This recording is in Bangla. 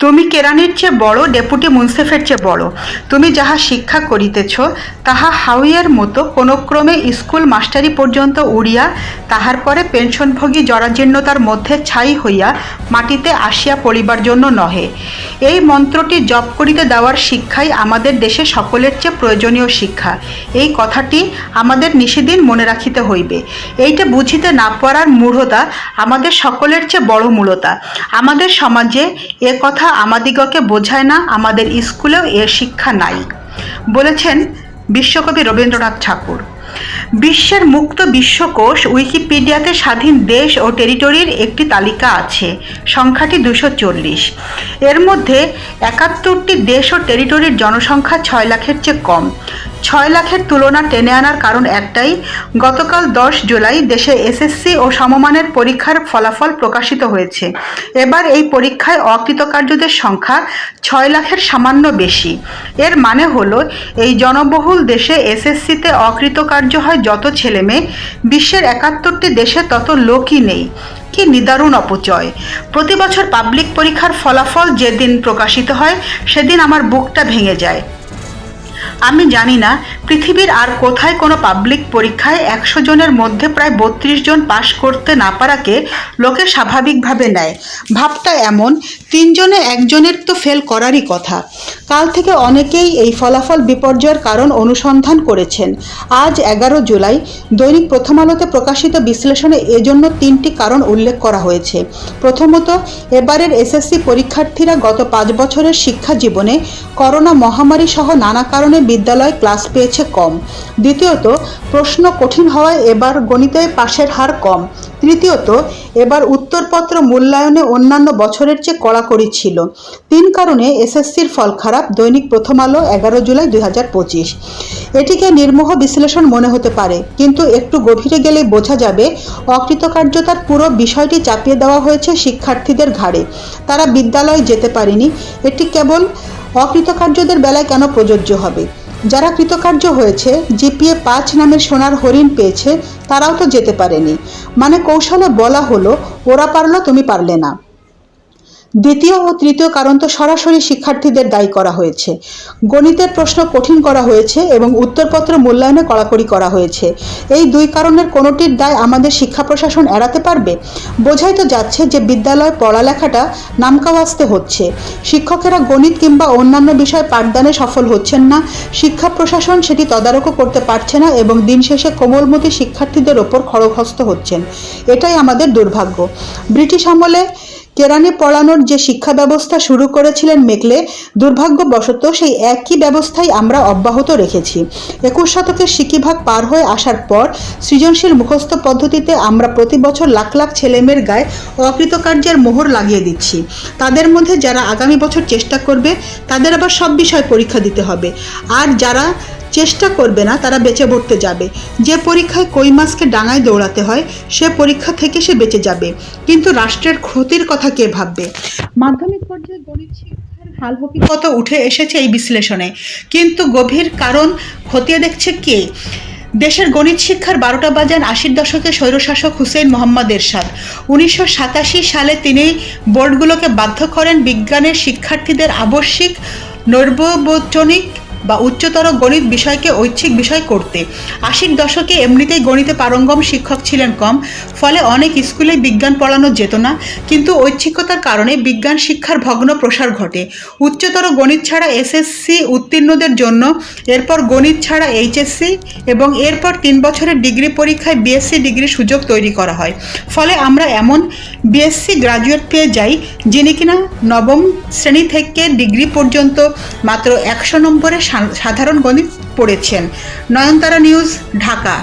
তুমি কেরানির চেয়ে বড়, ডেপুটি মুন্সেফের চেয়ে বড়। তুমি যাহা শিক্ষা করিতেছ, তাহা হাউইয়ের মতো কোনো ক্রমে স্কুল মাস্টারি পর্যন্ত উড়িয়া তাহার পরে পেনশনভোগী জরাজীর্ণতার মধ্যে ছাই হইয়া মাটিতে আসিয়া পড়িবার জন্য নহে। এই মন্ত্রটি জপ করিতে দেওয়ার শিক্ষাই আমাদের দেশে সকলের চেয়ে প্রয়োজনীয় শিক্ষা। এই কথাটি আমাদের নিষেদিন মনে রাখিতে হইবে। এইটা বুঝিতে না পারার মূঢ়তা আমাদের সকলের চেয়ে বড় মূলতা। আমাদের সমাজে এ কথা আমাদিগকে বোঝায় না, আমাদের স্কুলেও এর শিক্ষা নাই। বলেছেন বিশ্বকবি রবীন্দ্রনাথ ঠাকুর। বিশ্বের মুক্ত বিশ্বকোষ উইকিপিডিয়াতে স্বাধীন দেশ ও টেরিটরির একটি তালিকা আছে, সংখ্যাটি দুশো চল্লিশ। এর মধ্যে একাত্তরটি দেশ ও টেরিটরির জনসংখ্যা ছয় লাখের চেয়ে কম। ছয় লাখের তুলনা টেনে আনার কারণ একটাই, গতকাল দশ জুলাই দেশে এসএসসি ও সমমানের পরীক্ষার ফলাফল প্রকাশিত হয়েছে। এবার এই পরীক্ষায় অকৃতকার্যদের সংখ্যা ছয় লাখের সামান্য বেশি। এর মানে হলো, এই জনবহুল দেশে এসএসসিতে অকৃতকার্য হয় যত ছেলেমেয়ে, বিশ্বের একাত্তরটি দেশে তত লোকই নেই। কি নিদারুণ অপচয়। প্রতি বছর পাবলিক পরীক্ষার ফলাফল যেদিন প্রকাশিত হয়, সেদিন আমার বুকটা ভেঙে যায়। আমি জানি না, পৃথিবীর আর কোথায় কোনো পাবলিক পরীক্ষায় একশো জনের মধ্যে প্রায় বত্রিশ জন পাশ করতে না পারাকে লোকে স্বাভাবিকভাবে নেয়। ভাবটা এমন, তিনজনে একজনের তো ফেল করারই কথা। কাল থেকে অনেকেই এই ফলাফল বিপর্যয়ের কারণ অনুসন্ধান করেছেন। আজ এগারো জুলাই, দৈনিক প্রথম আলোতে প্রকাশিত বিশ্লেষণে এজন্য তিনটি কারণ উল্লেখ করা হয়েছে। প্রথমত, এবারের এসএসসি পরীক্ষার্থীরা গত পাঁচ বছরের শিক্ষা জীবনে করোনা মহামারী সহ নানা কারণে বিদ্যালয় ক্লাস পেয়েছে কম। দ্বিতীয়ত, প্রশ্ন কঠিন হওয়ায় এবার গণিতে পাশের হার কম। তৃতীয়ত, এবার উত্তরপত্র মূল্যায়নে অন্যান্য বছরের চেয়ে কড়াকড়ি ছিল। তিন কারণে এসএসসির ফল খারাপ, দৈনিক প্রথম আলো এগারো জুলাই দুই এটিকে নির্মোহ বিশ্লেষণ মনে হতে পারে, কিন্তু একটু গভীরে গেলে বোঝা যাবে, অকৃতকার্যতার পুরো বিষয়টি চাপিয়ে দেওয়া হয়েছে শিক্ষার্থীদের ঘাড়ে। তারা বিদ্যালয়ে যেতে পারেনি, এটি কেবল অকৃতকার্যদের বেলায় কেন প্রযোজ্য হবে? যারা কৃতকার্য হয়েছে, জিপিএ পাঁচ নামের সোনার হরিণ পেয়েছে, তারাও তো যেতে পারেনি। মানে কৌশলে বলা হলো, ওরা পারল, তুমি পারলে না। দ্বিতীয় ও তৃতীয় কারণ তো সরাসরি শিক্ষার্থীদের দায়ী করা হয়েছে। গণিতের প্রশ্ন কঠিন করা হয়েছে এবং উত্তরপত্র মূল্যায়নে কড়াকড়ি করা হয়েছে। এই দুই কারণের কোনোটির দায় আমাদের শিক্ষা প্রশাসন এড়াতে পারবে? বোঝাই তো যাচ্ছে যে বিদ্যালয় পড়ালেখাটা নামকাওয়াস্তে হচ্ছে। শিক্ষকেরা গণিত কিংবা অন্যান্য বিষয় পাঠদানে সফল হচ্ছেন না। শিক্ষা প্রশাসন সেটি তদারকও করতে পারছে না এবং দিন শেষে কোমলমতি শিক্ষার্থীদের ওপর খড়গহস্ত হচ্ছেন। এটাই আমাদের দুর্ভাগ্য। ব্রিটিশ আমলে কেরানি পড়ানোর যে শিক্ষা ব্যবস্থা শুরু করেছিলেন মেকলে দুর্ভাগ্যবশত সেই একই ব্যবস্থাই আমরা অব্যাহত রেখেছি। একুশ শতকের সিকিভাগ পার হয়ে আসার পর সৃজনশীল মুখস্থ পদ্ধতিতে আমরা প্রতি বছর লাখ লাখ ছেলেমেয়ের গায়ে অকৃতকার্যের মোহর লাগিয়ে দিচ্ছি। তাদের মধ্যে যারা আগামী বছর চেষ্টা করবে, তাদের আবার সব বিষয় পরীক্ষা দিতে হবে। আর যারা চেষ্টা করবে না, তারা বেঁচে পড়তে যাবে। যে পরীক্ষায় কই মাসকে ডাঙায় দৌড়াতে হয়, সে পরীক্ষা থেকে সে বেঁচে যাবে। কিন্তু রাষ্ট্রের ক্ষতির কথা কে ভাববে? মাধ্যমিক পর্যায়ে গণিত শিক্ষার হাল উঠে এসেছে এই বিশ্লেষণে। কিন্তু গভীর কারণ খতিয়ে দেখছে কে? দেশের গণিত শিক্ষার বারোটা বাজান আশির দশকে স্বৈরশাসক হুসেন মোহাম্মদ এরশাদ। উনিশশো সাতাশি সালে তিনি বোর্ডগুলোকে বাধ্য করেন বিজ্ঞানের শিক্ষার্থীদের আবশ্যিক নৈর্বচনিক বা উচ্চতর গণিত বিষয়কে ঐচ্ছিক বিষয় করতে। আশির দশকে এমনিতেই গণিতে পারঙ্গম শিক্ষক ছিলেন কম, ফলে অনেক স্কুলে বিজ্ঞান পড়ানো যেত না, কিন্তু ঐচ্ছিকতার কারণে বিজ্ঞান শিক্ষার ভগ্ন প্রসার ঘটে। উচ্চতর গণিত ছাড়া এসএসসি উত্তীর্ণদের জন্য, এরপর গণিত ছাড়া এইচএসসি এবং এরপর তিন বছরের ডিগ্রি পরীক্ষায় বিএসসি ডিগ্রির সুযোগ তৈরি করা হয়। ফলে আমরা এমন বিএসসি গ্রাজুয়েট পেয়ে যাই, যিনি কিনা নবম শ্রেণি থেকে ডিগ্রি পর্যন্ত মাত্র একশো নম্বরে সাধারণ গণিত পড়েছেন। নয়নতারা নিউজ ঢাকা।